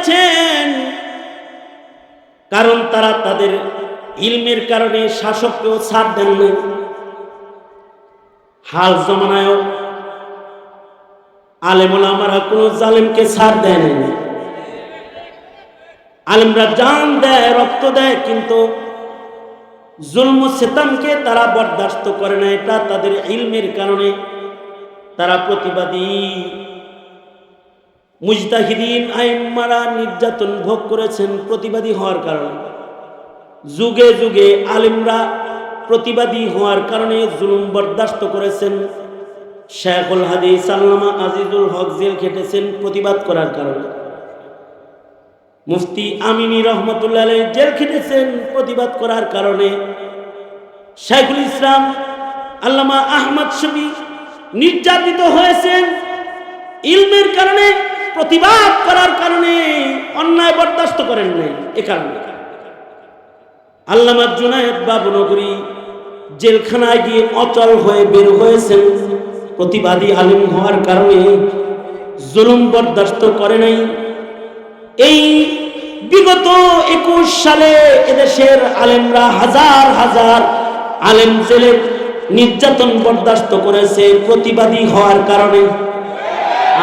করেছেন। কারণ তারা তাদের ইলমের কারণে শাসককেও ছাড় দেন না হাল জমানায়ও আলেমুল আমারা কোনো জালেমকে ছাড় দেন আলেমরা জান দেয়, রক্ত দেয়, কিন্তু জুলম সেতামকে তারা বরদাস্ত করে না এটা তাদের ইলমের কারণে তারা প্রতিবাদী মুজতাহিদিন আইম্মারা নির্যাতন ভোগ করেছেন প্রতিবাদী হওয়ার কারণে। যুগে যুগে আলিমরা প্রতিবাদী হওয়ার কারণে জুলুম বরদাস্ত করেছেন। শেখুল হাদিস আল্লামা আজিজুল হক জেল খেটেছেন প্রতিবাদ করার কারণে। মুফতি আমিনী রহমতুল্লাহ জেল খেটেছেন প্রতিবাদ করার কারণে। শেখুল ইসলাম আল্লামা আহমদ শবি নির্যাতিত হয়েছেন। ইলমের কারণে প্রতিবাদ করার কারণে অন্যায় বরদাস্ত করেন নাই, এ কারণে। আল্লামা জুনায়েদ বাবুনগরী জেলখানায় গিয়ে অচল হয়ে বের হয়েছেন। প্রতিবাদী আলিম হওয়ার কারণে জুলুম বরদাস্ত করে নাই। এই বিগত একুশ সালে এদেশের আলেমরা হাজার হাজার আলেম জেলে নির্যাতন বরদাস্ত করেছে, প্রতিবাদী হওয়ার কারণে।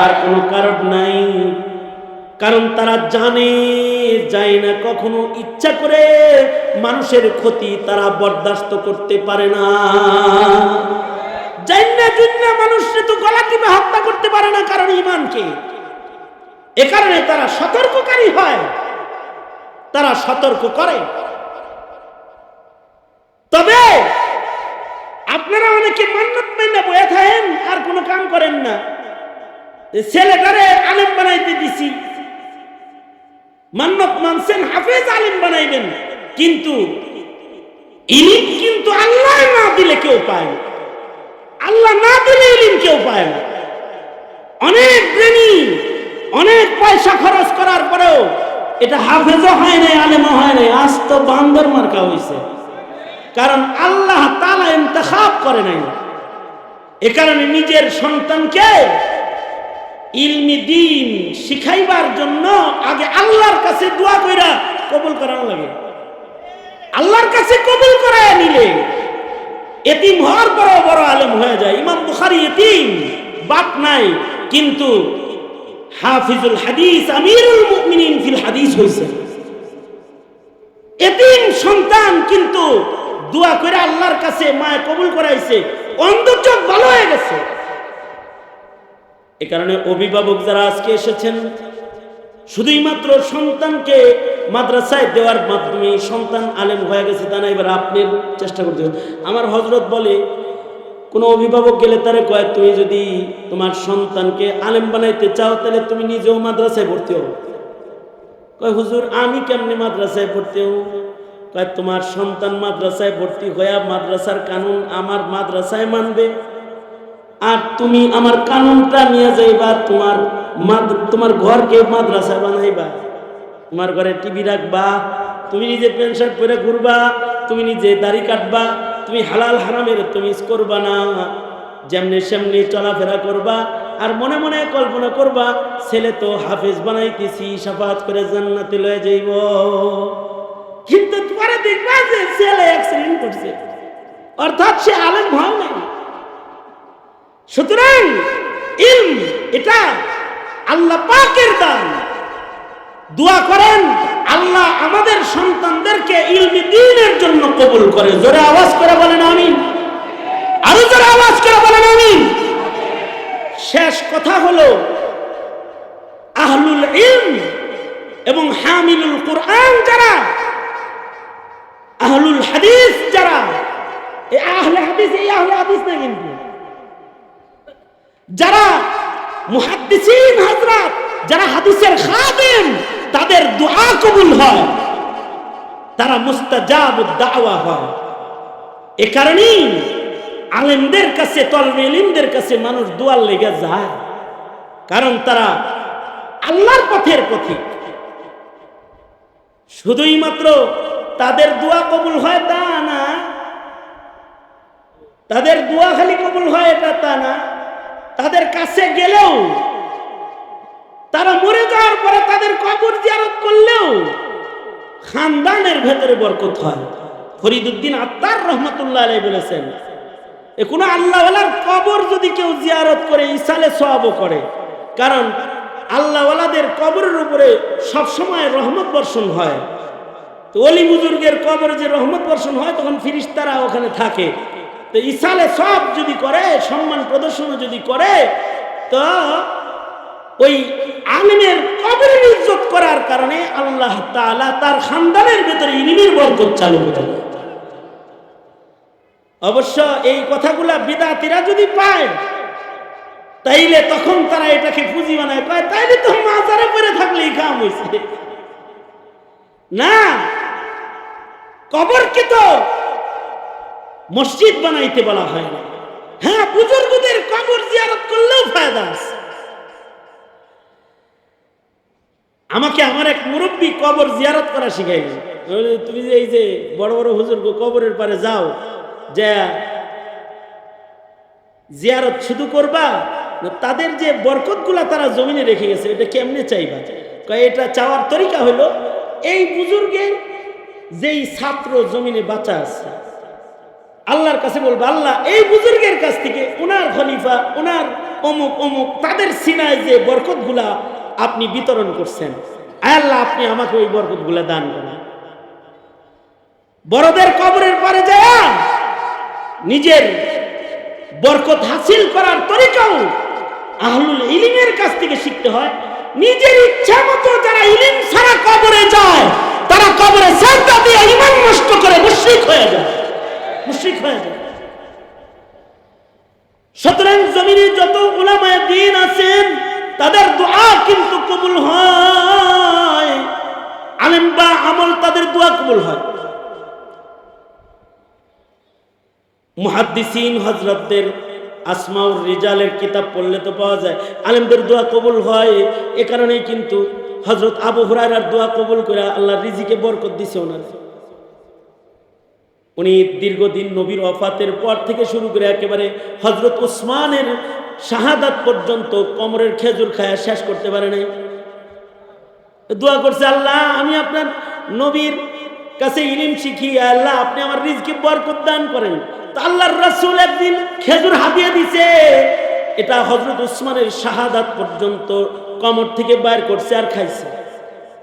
আর কোনো কারণ নাই। কারণ তারা জানে, যায় না কখনো ইচ্ছা করে, মানুষের ক্ষতি তারা বরদাস্ত করতে পারে না। সতর্ক করে। তবে আপনারা অনেকে মাইনা বয়ে থাকেন, আর কোনো কাম করেন না। ছেলেটারে আলেম বানাইতে দিছি। মান্নত মানছেন, হাফেজ আলেম বানাইবেন। কিন্তু ইলিম কিন্তু আল্লাহ না দিলে কেউ পায় না। আল্লাহ না দিলে ইলিম কেউ পায় না। অনেক জ্ঞানী, অনেক পয়সা খরচ করার পরেও এটা হাফেজও হয় নাই, আলেমও হয় নাই। আজ তো বান্দর মার্কা হয়েছে কারণ আল্লাহ তালা ইন্তখাব করে নাই। এ কারণে নিজের সন্তানকে ইলমি দিন শিখাইবার জন্য আগে আল্লাহর কাছে দোয়া কইরা কবুল করানো লাগে। আল্লাহর কাছে কবুল করায় নিলে এতিম হওয়ার পরও বড় আলেম হয়ে যায়। ইমাম বুখারি এতিম, বাপ নাই, কিন্তু হাফিজুল হাদিস, আমিরুল মুমিনিন ফিল হাদিস হইছে। এতিম সন্তান কিন্তু দোয়া করে আল্লাহর কাছে মায় কবুল করাইছে অন্ধচোখ ভালো হয়ে গেছে। এ কারণে অভিভাবক যারা আজকে এসেছেন শুধুই মাত্র সন্তানকে মাদ্রাসায় দেওয়ার মাধ্যমে সন্তান আলেম হয়ে গেছে তা না, এবার আপনি চেষ্টা করতে আমার হজরত বলে, কোনো অভিভাবক গেলে তারে কয়, তুমি যদি তোমার সন্তানকে আলেম বানাইতে চাও, তাহলে তুমি নিজেও মাদ্রাসায় ভর্তি হও। কয়, হুজুর, আমি কেমনে মাদ্রাসায় ভর্তি হও কয়, তোমার সন্তান মাদ্রাসায় ভর্তি হয়ে মাদ্রাসার কানুন আমার মাদ্রাসায় মানবে। আর তুমি আমার কানুনটা নিয়ে যাইবা, তোমার তোমার ঘরকে মাদ্রাসা বানাইবা। তোমার ঘরে টিভি রাখবা, তুমি নিজে প্যান্ট শার্ট পরে ঘুরবা, তুমি নিজে দাড়ি কাটবা, তুমি হালাল হারামের তুমি করবা না। যেমনি সেমনি চলাফেরা করবা, আর মনে মনে কল্পনা করবা, ছেলে তো হাফেজ বানাইতেছি, সাফাত করে জান্নাতে লয়ে যাইব। কিন্তু পরে দেখবা যে ছেলে অ্যাক্সিডেন্ট করছে। অর্থাৎ সে আলেম হয় নাই। সুতরাং ইলম এটা আল্লাহ পাকের দান। দোয়া করেন, আল্লাহ আমাদের সন্তানদেরকে ইলমি দিনের জন্য কবুল করে। জোরে আওয়াজ করে বলেন আমিন। আরও জোরে আওয়াজ করে বলেন আমিন। শেষ কথা হলো, আহলুল ইলম এবং হামিলুল কোরআন যারা, আহলুল হাদিস যারা, এই আহলে হাদিস, এই আহলে হাদিস না কিন্তু। যারা মুহাদ্দিসিন যারা হাদিসের খাদেম, তাদের দোয়া কবুল হয়। তারা মুস্তাজাব দাওয়া হয়। এ কারণেই আলেমদের কাছে, তলবে ইলিমদের কাছে মানুষ দোয়ার লেগে যায়। কারণ তারা আল্লাহর পথের পথে শুধুই মাত্র তাদের দোয়া কবুল হয় তা না, তাদের দোয়া খালি কবুল হয় এটা তা না। তাদের কাছে গেলেও, তারা মরে যাওয়ার পরে তাদের কবর জিয়ারত করলেও খানদানের ভেতরে বরকত হয়। ফরিদুদ্দিন আত্মার রহমতুল্লাহ আলাই বলেছেন, এ কোনো আল্লাহওয়ালার কবর যদি কেউ জিয়ারত করে, ইসালে সওয়াবও করে। কারণ আল্লাহওয়ালাদের কবরের উপরে সবসময় রহমত বর্ষণ হয়। তো অলি বুজুর্গের কবরে যে রহমত বর্ষণ হয়, তখন ফিরিস্তারা ওখানে থাকে। তো ইসালে সব যদি করে, সম্মান প্রদর্শন যদি করে, তো ওই আলিমের কবরের ইজ্জত করার কারণে আল্লাহ তাআলা তার খানদানের ভেতরে ইলিমের বরকত চালু করে। অবশ্য এই কথাগুলা বিদাতিরা যদি পায়, তাইলে তখন তারা এটাকে পুঁজি বানায় পায়, তাইলে তো মাজারে পড়ে থাকলেই কাম হয়েছে না, কবরকে তো মসজিদ বানাইতে বলা হয় না। হ্যাঁ বুজুর্গদের কবর জিয়ারত করলেও ফায়দা আছে। আমাকে আমার এক মুরব্বী কবর জিয়ারত করা শিখাইল। বলে, তুমি যে এই যে বড় বড় হুজুর কবরের পারে যাও যে জিয়ারত শুধু করবা তাদের যে বরকতগুলা তারা জমিনে রেখে গেছে এটা কেমনে চাইবা? এটা চাওয়ার তরিকা হলো এই বুজুর্গের যেই ছাত্র জমিনে বাঁচা আছে আল্লাহর কাছে বলব, আল্লাহ, এই বুজুর্গের কাছ থেকে ওনার খলিফা ওনার অমুক অমুক, তাদের সিনায় যে বরকতগুলা আপনি বিতরণ করছেন আল্লাহ, আপনি আমাকে ওই বরকতগুলা দান করেন। বড়দের কবরের পারে যায়, নিজের বরকত হাসিল করার তরিকাও আহলুল ইলিমের কাছ থেকে শিখতে হয়। নিজের ইচ্ছা মতো যারা ইলিম ছাড়া কবরে যায়, তারা কবরে সাজদা দিয়ে ইমান নষ্ট করে মুশরিক হয়ে যায়। মুশরিক হয়ে যায়। সুতরাং জমিনে যত উলামায়ে দিন আছেন, তাদের দোয়া কিন্তু কবুল হয়। আলেম বা আমল, তাদের দোয়া কবুল হয়। মুহাদ্দিসিন হজরতদের আসমাউর রিজালের কিতাব পড়লে তো পাওয়া যায়, আলেমদের দোয়া কবুল হয়। এ কারণেই কিন্তু হজরত আবু হুরায়রার দোয়া কবুল করে আল্লাহ রিজিকে বরকত দিছে ওনার। উনি দীর্ঘদিন নবীর অফাতের পর থেকে শুরু করে একেবারে হজরত ওসমানের শাহাদাত পর্যন্ত কমরের খেজুর খায়া শেষ করতে পারে নাই। দোয়া করছে, আল্লাহ, আমি আপনার নবীর কাছে ইলিম শিখি আল্লাহ, আপনি আমার রিজকে বরকত দান করেন। তো আল্লাহর রাসূল একদিন খেজুর হাতিয়ে দিছে। এটা হজরত উসমানের শাহাদাত পর্যন্ত কমর থেকে বাইর করছে আর খাইছে।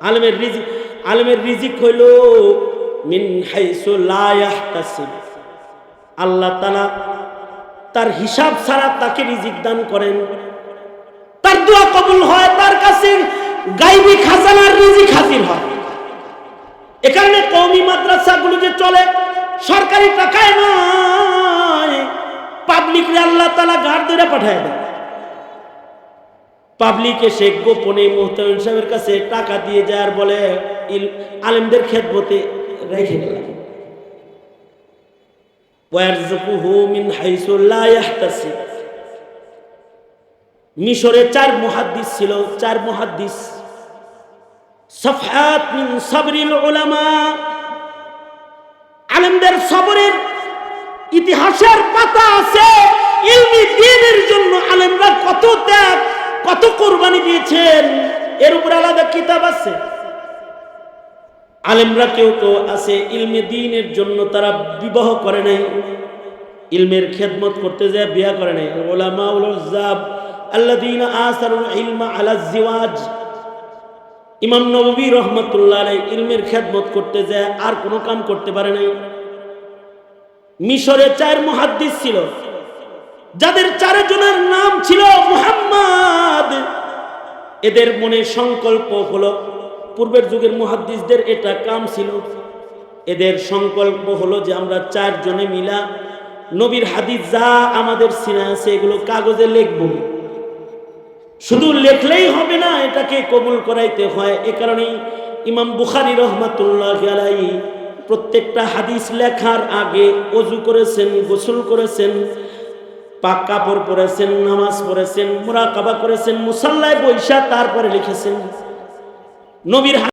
আলমের রিজিক আলমের রিজিক হইল মিন হাইসু লা ইয়াহতাসিব। আল্লাহ তাআলা তার হিসাব ছাড়া তাকে রিজিক দান করেন। তার দোয়া কবুল হয়, তার কাছে গাইবি খাজানার রিজিক হাজির হয়। এ কারণে কৌমি মাদ্রাসাগুলো যে চলে, সরকারি টাকায় নয়, পাবলিকরে আল্লাহ তালা গাড় ধরে পাঠায় দেয় পাবলিক এসে গোপনে মোহতামিম সাহেবের কাছে টাকা দিয়ে যায় আর বলে আলেমদের খেদমতে রেখে ইয়াহতাসিব। মিশরে চার মুহাদ্দিস ছিল, চার মুহাদ্দিস। সফহাত মিন সাবরিল উলামা। আলেমদের সবরের ইতিহাসের পাতা আছে। ইলমি দ্বীনের জন্য আলেমরা কত ত্যাগ, কত কোরবানি দিয়েছেন। এর উপর আলাদা কিতাব আছে। আলেমরা কেউ কেউ আছে, ইলমে দ্বীনের জন্য তারা বিবাহ করে নাই, ইলমের খেদমত করতে যায়, বিয়া করে নাই। ওলামা উল জাব আল্লাযীনা আসারুল ইলমা আলা জিওয়াজ, ইমাম নবী রহমতুল্লাহ আলাই ইলমের খেদমত করতে যায়, আর কোনো কাম করতে পারে নাই। মিশরে চার মুহাদ্দিস ছিল, যাদের চারজনের নাম ছিল মুহাম্মদ। এদের মনে সংকল্প হলো পূর্বের যুগের মুহাদ্দিসদের এটা কাম ছিল। এদের সংকল্প হলো যে আমরা চারজনে মিলা নবীর হাদিস যা আমাদের সিনা আছে এগুলো কাগজে লিখব। শুধু লেখলেই হবে না, এটাকে কবুল করাইতে হয়। এ কারণেই ইমাম বুখারি রহমাতুল্লাহ আলাই প্রত্যেকটা হাদিস লেখার আগে অজু করেছেন, গোসল করেছেন, পাক কাপড় পরেছেন, নামাজ পড়েছেন, মোরাকাবা করেছেন, মুসাল্লায় বৈশা তারপরে লিখেছেন। নবীর